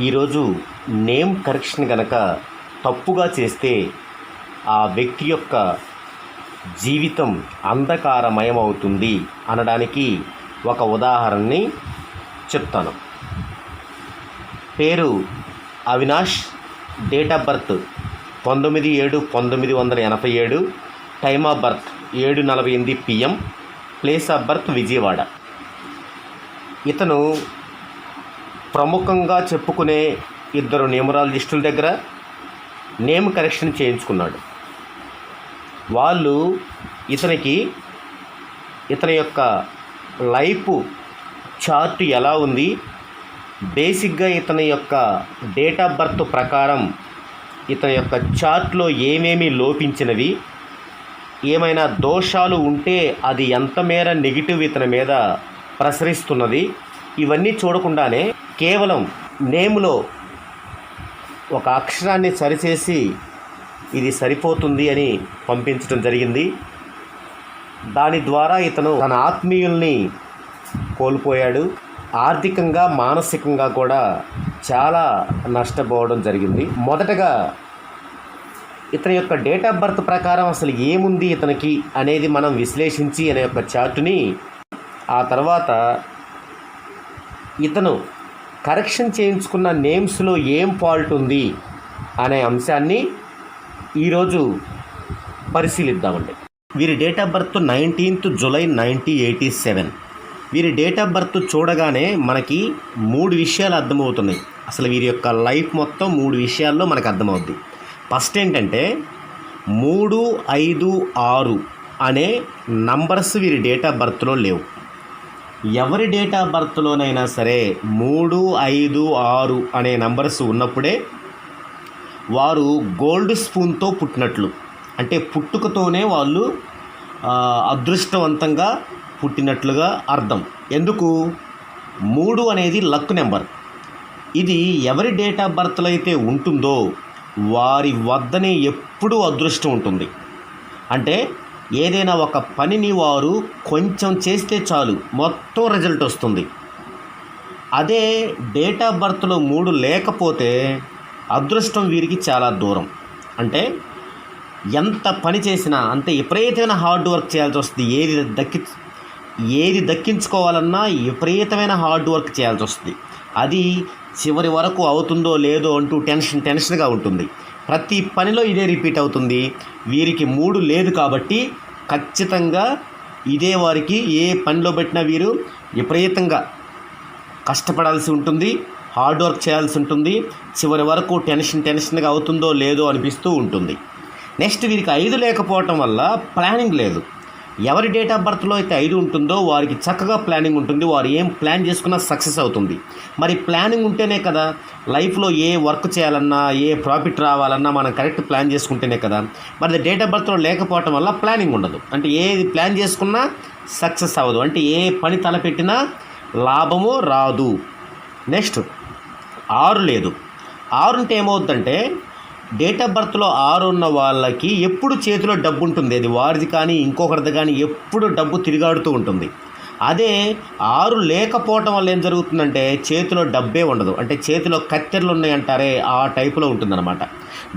ఈరోజు name correction గనక తప్పుగా చేస్తే ఆ వ్యక్తి యొక్క జీవితం అంధకారమయం అవుతుంది అనడానికి ఒక ఉదాహరణని చెప్తాను. పేరు అవినాష్ డేట్ ఆఫ్ బర్త్ పంతొమ్మిది ఏడు పంతొమ్మిది వందల ఎనభై ఏడు టైమ్ ఆఫ్ బర్త్ ఏడు నలభై ఎనిమిది PM place of birth Vijayawada. ఇతను ప్రముఖంగా చెప్పుకునే ఇద్దరు న్యూమరాలజిస్టుల దగ్గర నేమ్ కరెక్షన్ చేయించుకున్నాడు. వాళ్ళు ఇతనికి ఇతని యొక్క లైఫ్ చార్ట్ ఎలా ఉంది బేసిక్గా ఇతని యొక్క డేట్ ఆఫ్ బర్త్ ప్రకారం ఇతని యొక్క చార్ట్లో ఏమేమి లోపించినవి ఏమైనా దోషాలు ఉంటే అది ఎంత మేర నెగిటివ్ ఇతని మీద ప్రసరిస్తున్నది ఇవన్నీ చూడకుండానే కేవలం నేములో ఒక అక్షరాన్ని సరిచేసి ఇది సరిపోతుంది అని పంపించడం జరిగింది. దాని ద్వారా ఇతను తన ఆత్మీయుల్ని కోల్పోయాడు. ఆర్థికంగా మానసికంగా కూడా చాలా నష్టపోవడం జరిగింది. మొదటగా ఇతని యొక్క డేట్ ఆఫ్ బర్త్ ప్రకారం అసలు ఏముంది ఇతనికి అనేది మనం విశ్లేషించి అనే యొక్క చార్టుని ఆ తర్వాత ఇతను కరెక్షన్ చేయించుకున్న నేమ్స్లో ఏం ఫాల్ట్ ఉంది అనే అంశాన్ని ఈరోజు పరిశీలిద్దామండి. వీరి date of birth nineteenth July nineteen eighty seven. వీరి డేట్ ఆఫ్ బర్త్ చూడగానే మనకి మూడు విషయాలు అర్థమవుతున్నాయి. అసలు వీరి యొక్క లైఫ్ మొత్తం మూడు విషయాల్లో మనకు అర్థమవుద్ది. ఫస్ట్ ఏంటంటే మూడు ఐదు ఆరు అనే నంబర్స్ వీరి డేట్ ఆఫ్ బర్త్లో లేవు. ఎవరి డేట్ ఆఫ్ బర్త్లోనైనా సరే మూడు ఐదు ఆరు అనే నంబర్స్ ఉన్నప్పుడే వారు గోల్డ్ స్పూన్తో పుట్టినట్లు. అంటే పుట్టుకతోనే వాళ్ళు అదృష్టవంతంగా పుట్టినట్లుగా అర్థం. ఎందుకు? మూడు అనేది లక్ నెంబర్. ఇది ఎవరి డేట్ ఆఫ్ బర్త్లో అయితే ఉంటుందో వారి వద్దనే ఎప్పుడూ అదృష్టం ఉంటుంది. అంటే ఏదైనా ఒక పనిని వారు కొంచెం చేస్తే చాలు. మొత్తం రిజల్ట్ వస్తుంది. అదే డేట్ ఆఫ్ బర్త్లో మూడు లేకపోతే అదృష్టం వీరికి చాలా దూరం. అంటే ఎంత పని చేసినా అంతే విపరీతమైన హార్డ్ వర్క్ చేయాల్సి వస్తుంది. ఏది దక్కి ఏది దక్కించుకోవాలన్నా విపరీతమైన హార్డ్ వర్క్ చేయాల్సి వస్తుంది. అది చివరి వరకు అవుతుందో లేదో అంటూ టెన్షన్ టెన్షన్గా ఉంటుంది. ప్రతి పనిలో ఇదే రిపీట్ అవుతుంది. వీరికి మూడు లేదు కాబట్టి ఖచ్చితంగా ఇదే వారికి ఏ పనిలో పెట్టినా వీరు విపరీతంగా కష్టపడాల్సి ఉంటుంది హార్డ్ వర్క్ చేయాల్సి ఉంటుంది చివరి వరకు టెన్షన్ టెన్షన్గా అవుతుందో లేదో అనిపిస్తూ ఉంటుంది. నెక్స్ట్ వీరికి ఐదు లేకపోవటం వల్ల ప్లానింగ్ లేదు. ఎవరి డేట్ ఆఫ్ బర్త్లో అయితే ఐదు ఉంటుందో వారికి చక్కగా ప్లానింగ్ ఉంటుంది వారు ఏం ప్లాన్ చేసుకున్నా సక్సెస్ అవుతుంది. మరి ప్లానింగ్ ఉంటేనే కదా లైఫ్లో ఏ వర్క్ చేయాలన్నా ఏ ప్రాఫిట్ రావాలన్నా మనం కరెక్ట్ ప్లాన్ చేసుకుంటేనే కదా. మరి డేట్ ఆఫ్ బర్త్లో లేకపోవటం వల్ల ప్లానింగ్ ఉండదు. అంటే ఏది ప్లాన్ చేసుకున్నా సక్సెస్ అవ్వదు. అంటే ఏ పని తలపెట్టినా లాభము రాదు. నెక్స్ట్ ఆరు లేదు. ఆరు ఉంటే ఏమవుద్దంటే డేట్ ఆఫ్ బర్త్లో ఆరు ఉన్న వాళ్ళకి ఎప్పుడు చేతిలో డబ్బు ఉంటుంది? అది వారిది కానీ ఇంకొకరిది కానీ ఎప్పుడు డబ్బు తిరిగాడుతూ ఉంటుంది. అదే ఆరు లేకపోవటం వల్ల ఏం జరుగుతుందంటే చేతిలో డబ్బే ఉండదు. అంటే చేతిలో కత్తెరలు ఉన్నాయంటారే ఆ టైపులో ఉంటుందన్నమాట.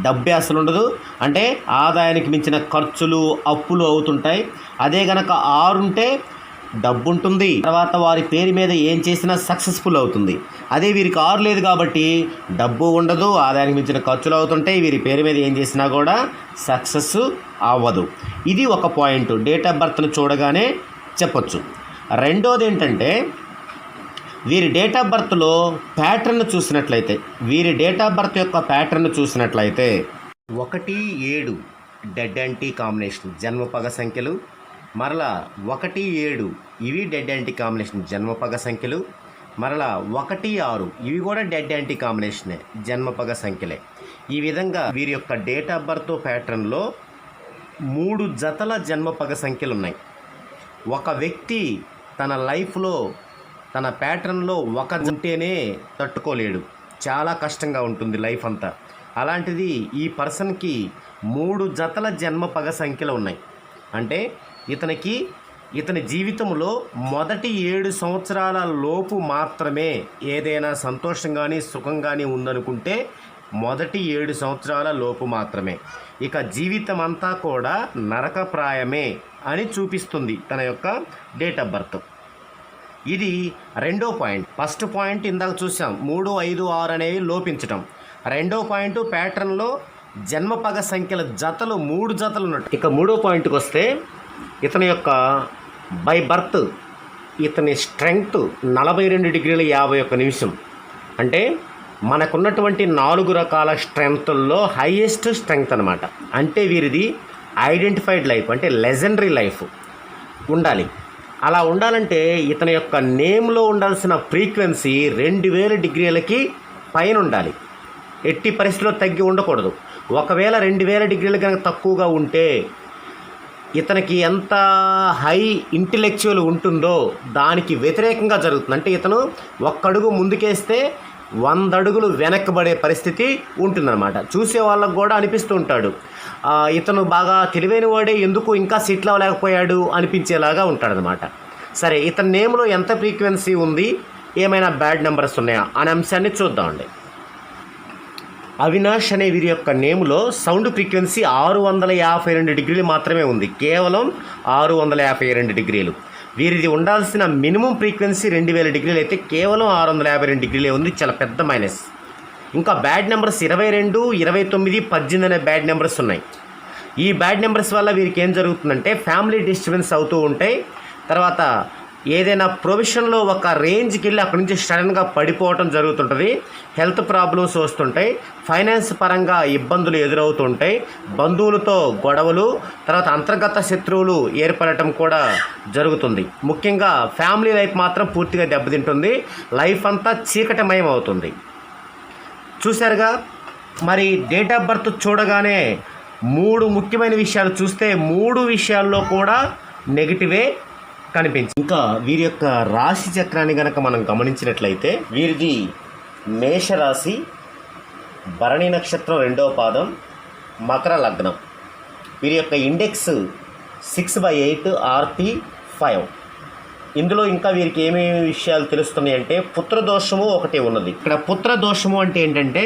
డబ్బే అసలు ఉండదు. అంటే ఆదాయానికి మించిన ఖర్చులు అప్పులు అవుతుంటాయి. అదే గనక ఆరు డబ్బుంటుంది. డబ్బు ఉంటుంది తర్వాత వారి పేరు మీద ఏం చేసినా సక్సెస్ఫుల్ అవుతుంది. అదే వీరి కారు లేదు కాబట్టి డబ్బు ఉండదు ఆదాయానికి మించిన ఖర్చులు అవుతుంటాయి. వీరి పేరు మీద ఏం చేసినా కూడా సక్సెస్ అవ్వదు. ఇది ఒక పాయింట్. డేట్ ఆఫ్ బర్త్ను చూడగానే చెప్పొచ్చు. రెండోది ఏంటంటే వీరి డేట్ ఆఫ్ బర్త్లో ప్యాటర్న్ చూసినట్లయితే వీరి డేట్ ఆఫ్ బర్త్ యొక్క ప్యాటర్న్ చూసినట్లయితే ఒకటి ఏడు డెడ్ యాంటీ కాంబినేషన్. జన్మ పగ సంఖ్యలు మరలా ఒకటి ఏడు ఇవి డెడ్ యాంటీ కాంబినేషన్ జన్మపగ సంఖ్యలు. మరలా ఒకటి ఆరు ఇవి కూడా డెడ్ యాంటీ కాంబినేషనే జన్మపగ సంఖ్యలే. ఈ విధంగా వీరి యొక్క డేట్ ఆఫ్ బర్త్ ప్యాటర్న్లో మూడు జతల జన్మపగ సంఖ్యలు ఉన్నాయి ఒక వ్యక్తి తన లైఫ్లో తన ప్యాటర్న్లో ఒక ఉంటేనే తట్టుకోలేడు. చాలా కష్టంగా ఉంటుంది లైఫ్ అంతా. అలాంటిది ఈ పర్సన్కి మూడు జతల జన్మ పగ సంఖ్యలు ఉన్నాయి. అంటే ఇతనికి ఇతని జీవితంలో మొదటి ఏడు సంవత్సరాల లోపు మాత్రమే ఏదైనా సంతోషం కానీ సుఖం కానీ ఉందనుకుంటే మొదటి ఏడు సంవత్సరాల లోపు మాత్రమే. ఇక జీవితం అంతా కూడా నరకప్రాయమే అని చూపిస్తుంది తన యొక్క డేట్ ఆఫ్ బర్త్. ఇది రెండో పాయింట్. ఫస్ట్ పాయింట్ ఇందాక చూసాం మూడు ఐదు ఆరు అనేవి లోపించటం. రెండో పాయింట్ ప్యాటర్న్లో జన్మపగ సంఖ్యల జతలు మూడు జతలు ఉన్నట్టు ఇక మూడో పాయింట్కి వస్తే ఇతని యొక్క బై బర్త్ ఇతని స్ట్రెంగ్త్ నలభై రెండు డిగ్రీల యాభై ఒక్క నిమిషం. అంటే మనకున్నటువంటి నాలుగు రకాల స్ట్రెంగ్త్ల్లో హైయెస్ట్ స్ట్రెంగ్త్ అనమాట అంటే వీరిది ఐడెంటిఫైడ్ లైఫ్ అంటే లెజెండరీ లైఫ్ ఉండాలి. అలా ఉండాలంటే ఇతని యొక్క నేమ్లో ఉండాల్సిన ఫ్రీక్వెన్సీ రెండు వేల డిగ్రీలకి పైన ఉండాలి. ఎట్టి పరిస్థితిలో తగ్గి ఉండకూడదు. ఒకవేళ రెండు వేల డిగ్రీలు కనుక తక్కువగా ఉంటే ఇతనికి ఎంత హై ఇంటెలెక్చువల్ ఉంటుందో దానికి వ్యతిరేకంగా జరుగుతుంది. అంటే ఇతను ఒక్కడుగు ముందుకేస్తే వంద అడుగులు వెనక్కబడే పరిస్థితి ఉంటుందన్నమాట. చూసే వాళ్ళకు కూడా అనిపిస్తూ ఉంటాడు. ఇతను బాగా తెలివైన వాడే ఎందుకు ఇంకా సీట్లు అవ్వలేకపోయాడు అనిపించేలాగా ఉంటాడనమాట సరే ఇతని నేమ్లో ఎంత ఫ్రీక్వెన్సీ ఉంది? ఏమైనా బ్యాడ్ నెంబర్స్ ఉన్నాయా? అనే అంశాన్ని చూద్దామండి. అవినాష్ అనే వీరి యొక్క నేములో సౌండ్ ఫ్రీక్వెన్సీ ఆరు వందల యాభై రెండు డిగ్రీలు మాత్రమే ఉంది. కేవలం ఆరు వందల యాభై రెండు డిగ్రీలు. వీరిది ఉండాల్సిన మినిమం ఫ్రీక్వెన్సీ రెండు వేల డిగ్రీలు అయితే కేవలం ఆరు వందల యాభై రెండు డిగ్రీలే ఉంది. చాలా పెద్ద మైనస్. ఇంకా బ్యాడ్ నెంబర్స్ ఇరవై రెండు ఇరవై తొమ్మిది పద్దెనిమిది అనే బ్యాడ్ నెంబర్స్ ఉన్నాయి. ఈ బ్యాడ్ నెంబర్స్ వల్ల వీరికి ఏం జరుగుతుందంటే ఫ్యామిలీ డిస్టర్బెన్స్ అవుతూ ఉంటాయి. తర్వాత ఏదైనా ప్రొఫెషన్లో ఒక రేంజ్కి వెళ్ళి అక్కడి నుంచి సడన్గా పడిపోవటం జరుగుతుంటుంది. హెల్త్ ప్రాబ్లమ్స్ వస్తుంటాయి. ఫైనాన్స్ పరంగా ఇబ్బందులు ఎదురవుతుంటాయి. బంధువులతో గొడవలు తర్వాత అంతర్గత శత్రువులు ఏర్పడటం కూడా జరుగుతుంది. ముఖ్యంగా ఫ్యామిలీ లైఫ్ మాత్రం పూర్తిగా దెబ్బతింటుంది. లైఫ్ అంతా చీకటమయం అవుతుంది. చూశారుగా మరి డేట్ ఆఫ్ బర్త్ చూడగానే మూడు ముఖ్యమైన విషయాలు చూస్తే మూడు విషయాల్లో కూడా నెగిటివే కనిపించి ఇంకా వీరి యొక్క రాశి చక్రాన్ని గనక మనం గమనించినట్లయితే వీరిది మేషరాశి భరణి నక్షత్రం రెండవ పాదం మకర లగ్నం. వీరి యొక్క index six by eight RP five. ఇందులో ఇంకా వీరికి ఏమేమి విషయాలు తెలుస్తున్నాయి అంటే పుత్రదోషము ఒకటి ఉన్నది. ఇక్కడ పుత్రదోషము అంటే ఏంటంటే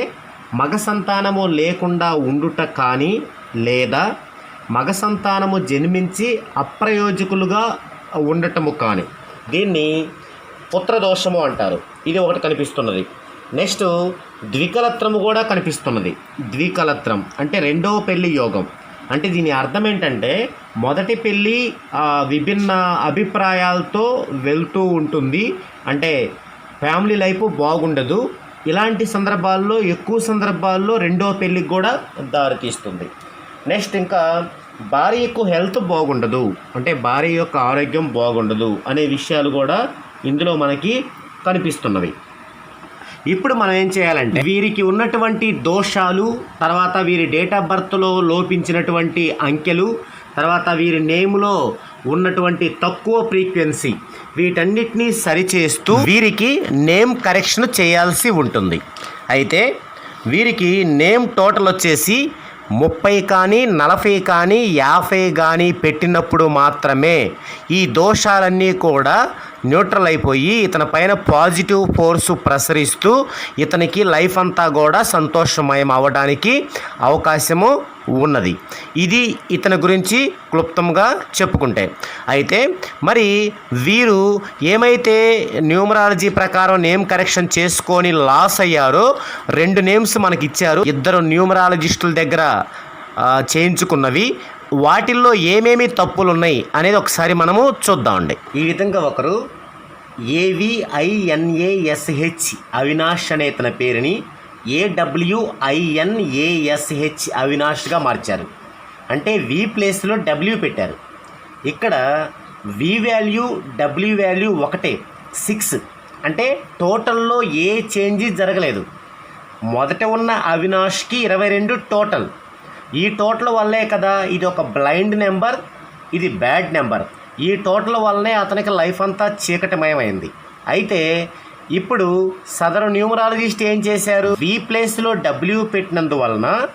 మగ సంతానము లేకుండా ఉండుట కానీ లేదా మగ సంతానము జన్మించి అప్రయోజకులుగా ఉండటము కానీ. దీన్ని పుత్రదోషము అంటారు. ఇది ఒకటి కనిపిస్తున్నది. నెక్స్ట్ ద్వికలత్రము కూడా కనిపిస్తున్నది. ద్వికలత్రం అంటే రెండవ పెళ్ళి యోగం. అంటే దీని అర్థం ఏంటంటే మొదటి పెళ్ళి విభిన్న అభిప్రాయాలతో వెళ్తూ ఉంటుంది. అంటే ఫ్యామిలీ లైఫ్ బాగుండదు. ఇలాంటి సందర్భాల్లో ఎక్కువ సందర్భాల్లో రెండో పెళ్ళికి కూడా దారితీస్తుంది. నెక్స్ట్ ఇంకా భార్యకు హెల్త్ బాగుండదు అంటే భార్య యొక్క ఆరోగ్యం బాగుండదు అనే విషయాలు కూడా ఇందులో మనకి కనిపిస్తున్నవి. ఇప్పుడు మనం ఏం చేయాలంటే వీరికి ఉన్నటువంటి దోషాలు తర్వాత వీరి డేట్ ఆఫ్ బర్త్లో లోపించినటువంటి అంకెలు తర్వాత వీరి నేములో ఉన్నటువంటి తక్కువ ఫ్రీక్వెన్సీ వీటన్నిటినీ సరిచేస్తూ వీరికి నేమ్ కరెక్షన్ చేయాల్సి ఉంటుంది. అయితే వీరికి నేమ్ టోటల్ వచ్చేసి ముప్పై కానీ నలభై కానీ యాభై కానీ పెట్టినప్పుడు మాత్రమే ఈ దోషాలన్నీ కూడా న్యూట్రల్ అయిపోయి ఇతని పైన పాజిటివ్ ఫోర్సు ప్రసరిస్తూ ఇతనికి లైఫ్ అంతా కూడా సంతోషమయం అవ్వడానికి అవకాశము ఉన్నది. ఇది ఇతని గురించి క్లుప్తంగా చెప్పుకుంటే. అయితే మరి వీరు ఏమైతే న్యూమరాలజీ ప్రకారం నేమ్ కరెక్షన్ చేసుకొని లాస్ అయ్యారో రెండు నేమ్స్ మనకి ఇచ్చారు ఇద్దరు న్యూమరాలజిస్టుల దగ్గర చేయించుకున్నవి. వాటిల్లో ఏమేమి తప్పులు ఉన్నాయి అనేది ఒకసారి మనము చూద్దామండి. ఈ విధంగా ఒకరు ఏవిఐఎన్ఏఎస్హెచ్ అవినాష్ అనే తన పేరుని ఏడబ్ల్యూఐఎన్ఏఎస్హెచ్ అవినాష్గా మార్చారు. అంటే వి ప్లేస్లో డబ్ల్యూ పెట్టారు. ఇక్కడ వి వాల్యూ డబ్ల్యూ వాల్యూ ఒకటే సిక్స్ అంటే టోటల్లో ఏ చేంజ్ జరగలేదు. మొదట ఉన్న అవినాష్కి ఇరవై రెండు టోటల్. ఈ టోటల్ వల్లే కదా ఇది ఒక బ్లైండ్ నెంబర్ ఇది బ్యాడ్ నెంబర్. ఈ టోటల్ వల్లనే అతనికి లైఫ్ అంతా చీకటిమయమైంది. అయితే ఇప్పుడు సదరు న్యూమరాలజిస్ట్ ఏం చేశారు? వి ప్లేస్లో డబ్ల్యూ పెట్టినందువలన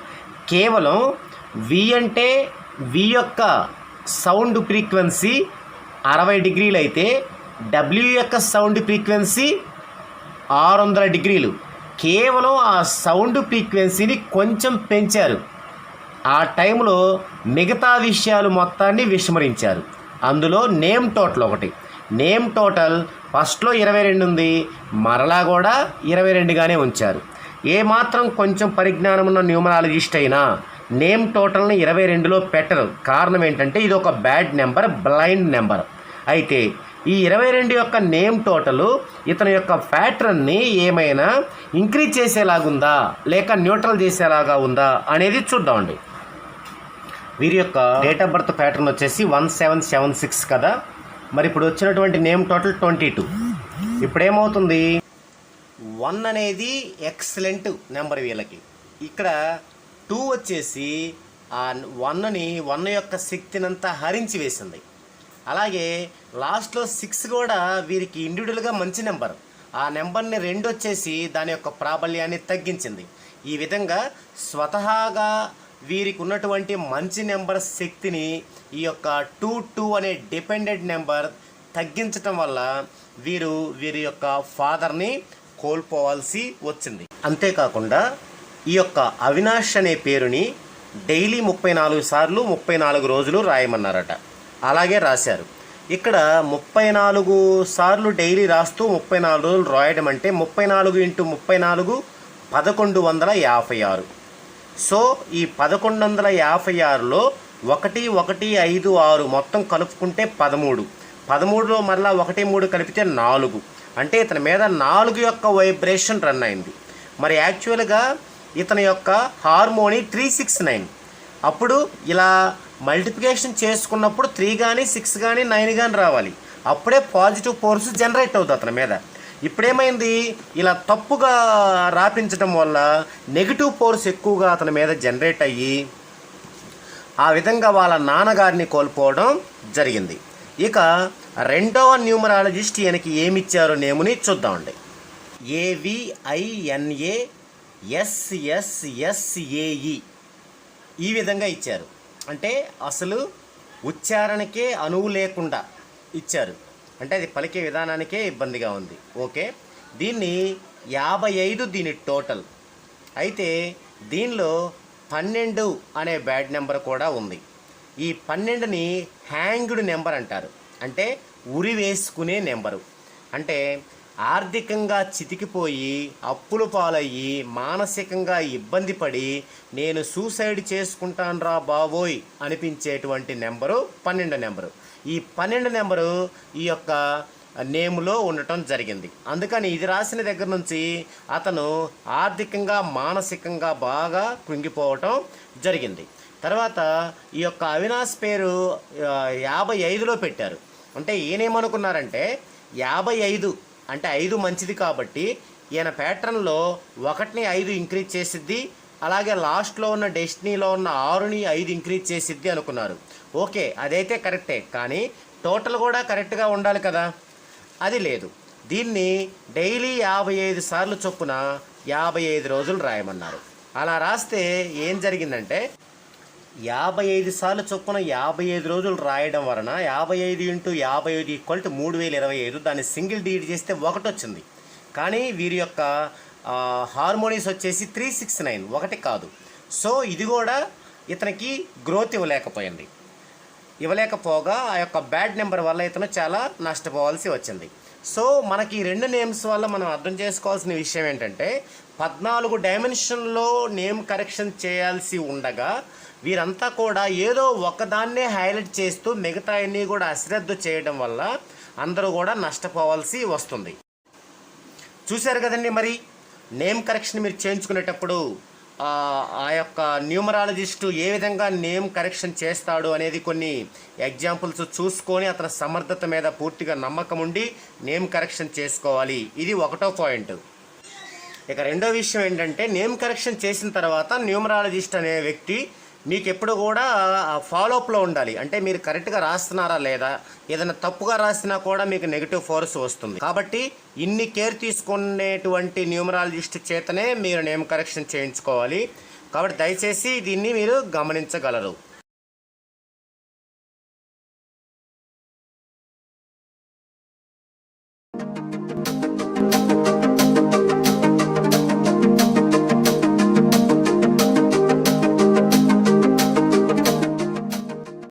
కేవలం వి అంటే వి యొక్క సౌండ్ ఫ్రీక్వెన్సీ అరవై డిగ్రీలు అయితే డబ్ల్యూ యొక్క సౌండ్ ఫ్రీక్వెన్సీ ఆరు వందల డిగ్రీలు. కేవలం ఆ సౌండ్ ఫ్రీక్వెన్సీని కొంచెం పెంచారు. ఆ టైంలో మిగతా విషయాలు మొత్తాన్ని విస్మరించారు. అందులో నేమ్ టోటల్ ఒకటి. నేమ్ టోటల్ ఫస్ట్లో ఇరవై రెండు ఉంది మరలా కూడా ఇరవై రెండుగానే ఉంచారు. ఏమాత్రం కొంచెం పరిజ్ఞానం ఉన్న న్యూమరాలజిస్ట్ అయినా నేమ్ టోటల్ని ఇరవై రెండులో పెట్టరు. కారణం ఏంటంటే ఇది ఒక బ్యాడ్ నెంబర్ బ్లైండ్ నెంబర్. అయితే ఈ ఇరవై రెండు యొక్క నేమ్ టోటలు ఇతని యొక్క ప్యాటర్న్ని ఏమైనా ఇంక్రీజ్ చేసేలాగుందా లేక న్యూట్రల్ చేసేలాగా ఉందా అనేది చూద్దామండి. వీరి యొక్క డేట్ ఆఫ్ బర్త్ ప్యాటర్న్ వచ్చేసి వన్ సెవెన్ సెవెన్ సిక్స్ కదా. మరి ఇప్పుడు వచ్చినటువంటి నేమ్ టోటల్ ట్వంటీ టూ. ఇప్పుడేమవుతుంది? వన్ అనేది ఎక్సలెంట్ నెంబర్ వీళ్ళకి. ఇక్కడ టూ వచ్చేసి ఆ వన్ని వన్ యొక్క శక్తినంతా హరించి వేసింది. అలాగే లాస్ట్లో సిక్స్ కూడా వీరికి ఇండివిజువల్గా మంచి నెంబర్. ఆ నెంబర్ని రెండు వచ్చేసి దాని యొక్క ప్రాబల్యాన్ని తగ్గించింది. ఈ విధంగా స్వతహాగా వీరికి ఉన్నటువంటి మంచి నెంబర్ శక్తిని ఈ యొక్క టూ టూ అనే డిపెండెంట్ నెంబర్ తగ్గించటం వల్ల వీరు వీరి యొక్క ఫాదర్ని కోల్పోవాల్సి వచ్చింది. అంతేకాకుండా ఈ యొక్క అవినాష్ అనే పేరుని డైలీ ముప్పై నాలుగు సార్లు ముప్పై నాలుగు రోజులు రాయమన్నారట. అలాగే రాశారు. ఇక్కడ ముప్పై నాలుగు సార్లు డైలీ రాస్తూ ముప్పై నాలుగు రోజులు రాయడం అంటే ముప్పై నాలుగు ఇంటూ ముప్పై నాలుగు పదకొండు వందల యాభై ఆరు. సో ఈ పదకొండు వందల యాభై ఆరులో ఒకటి ఒకటి ఐదు ఆరు మొత్తం కలుపుకుంటే పదమూడు. పదమూడులో మరలా ఒకటి మూడు కలిపితే నాలుగు. అంటే ఇతని మీద నాలుగు యొక్క వైబ్రేషన్ రన్ అయింది. మరి యాక్చువల్గా ఇతని యొక్క హార్మోని త్రీ సిక్స్ నైన్. అప్పుడు ఇలా మల్టిప్లికేషన్ చేసుకున్నప్పుడు త్రీ కానీ సిక్స్ కానీ నైన్ కానీ రావాలి. అప్పుడే పాజిటివ్ ఫోర్స్ జనరేట్ అవుతుంది అతని మీద. ఇప్పుడేమైంది? ఇలా తప్పుగా రాపించడం వల్ల నెగిటివ్ ఫోర్స్ ఎక్కువగా అతని మీద జనరేట్ అయ్యి ఆ విధంగా వాళ్ళ నాన్నగారిని కోల్పోవడం జరిగింది. ఇక రెండవ న్యూమరాలజిస్ట్ ఈయనకి ఏమిచ్చారో నేముని చూద్దామండి. ఏవిఐఎన్ఏ ఎస్ఎస్ఎస్ఏఈ ఈ విధంగా ఇచ్చారు. అంటే అసలు ఉచ్చారణకే అనువు లేకుండా ఇచ్చారు. అంటే అది పలికే విధానానికే ఇబ్బందిగా ఉంది. ఓకే? దీన్ని యాభై ఐదు దీని టోటల్. అయితే దీనిలో పన్నెండు అనే బ్యాడ్ నెంబర్ కూడా ఉంది. ఈ పన్నెండుని హ్యాంగ్డ్ నెంబర్ అంటారు. అంటే ఉరి వేసుకునే నెంబరు. అంటే ఆర్థికంగా చితికిపోయి అప్పులు పాలయ్యి మానసికంగా ఇబ్బంది పడి నేను సూసైడ్ చేసుకుంటాను రా బాబోయ్ అనిపించేటువంటి నెంబరు పన్నెండు నెంబరు. ఈ పన్నెండు నెంబరు ఈ యొక్క నేములో ఉండటం జరిగింది. అందుకని ఇది రాసిన దగ్గర నుంచి అతను ఆర్థికంగా మానసికంగా బాగా కృంగిపోవటం జరిగింది. తర్వాత ఈ యొక్క అవినాష్ పేరు యాభై ఐదులో పెట్టారు. అంటే ఈయనేమనుకున్నారంటే యాభై ఐదు అంటే ఐదు మంచిది కాబట్టి ఈయన ప్యాటర్న్లో ఒకటిని ఐదు ఇంక్రీజ్ చేసిద్ది అలాగే లాస్ట్లో ఉన్న డెస్టినీలో ఉన్న ఆరుని ఐదు ఇంక్రీజ్ చేసిద్ది అనుకున్నారు. ఓకే అదైతే కరెక్టే కానీ టోటల్ కూడా కరెక్ట్గా ఉండాలి కదా? అది లేదు. దీన్ని డైలీ యాభై ఐదు సార్లు చొప్పున యాభై ఐదు రోజులు రాయమన్నారు. అలా రాస్తే ఏం జరిగిందంటే యాభై ఐదు సార్లు చొప్పున యాభై ఐదు రోజులు రాయడం వలన యాభై ఐదు ఇంటూ యాభై ఐదు ఈక్వల్ టు మూడు వేల ఇరవై ఐదు దాన్ని సింగిల్ డిలీట్ చేస్తే ఒకటి వచ్చింది కానీ వీరి యొక్క హార్మోనీస్ వచ్చేసి త్రీ సిక్స్ నైన్ ఒకటి కాదు. సో ఇది కూడా ఇతనికి గ్రోత్ ఇవ్వలేకపోయింది. ఇవ్వలేకపోగా ఆ యొక్క బ్యాడ్ నెంబర్ వల్ల ఇతను చాలా నష్టపోవాల్సి వచ్చింది. సో మనకి ఈ రెండు నేమ్స్ వల్ల మనం అర్థం చేసుకోవాల్సిన విషయం ఏంటంటే పద్నాలుగు డైమెన్షన్లో నేమ్ కరెక్షన్ చేయాల్సి ఉండగా వీరంతా కూడా ఏదో ఒకదాన్నే హైలైట్ చేస్తూ మిగతా అన్నీ కూడా అశ్రద్ధ చేయడం వల్ల అందరూ కూడా నష్టపోవాల్సి వస్తుంది. చూశారు కదండి మరి? నేమ్ కరెక్షన్ మీరు చేయించుకునేటప్పుడు ఆ యొక్క న్యూమరాలజిస్టు ఏ విధంగా నేమ్ కరెక్షన్ చేస్తాడు అనేది కొన్ని ఎగ్జాంపుల్స్ చూసుకొని అతని సమర్థత మీద పూర్తిగా నమ్మకం ఉండి నేమ్ కరెక్షన్ చేసుకోవాలి. ఇది ఒకటో పాయింట్. ఇక రెండో విషయం ఏంటంటే నేమ్ కరెక్షన్ చేసిన తర్వాత న్యూమరాలజిస్ట్ అనే వ్యక్తి మీకు ఎప్పుడు కూడా ఫాలోఅప్లో ఉండాలి. అంటే మీరు కరెక్ట్గా రాస్తున్నారా లేదా? ఏదైనా తప్పుగా రాసినా కూడా మీకు నెగిటివ్ ఫోర్స్ వస్తుంది. కాబట్టి ఇన్ని కేర్ తీసుకునేటువంటి న్యూమరాలజిస్ట్ చేతనే మీరు నేమ్ కరెక్షన్ చేయించుకోవాలి. కాబట్టి దయచేసి దీన్ని మీరు గమనించగలరు.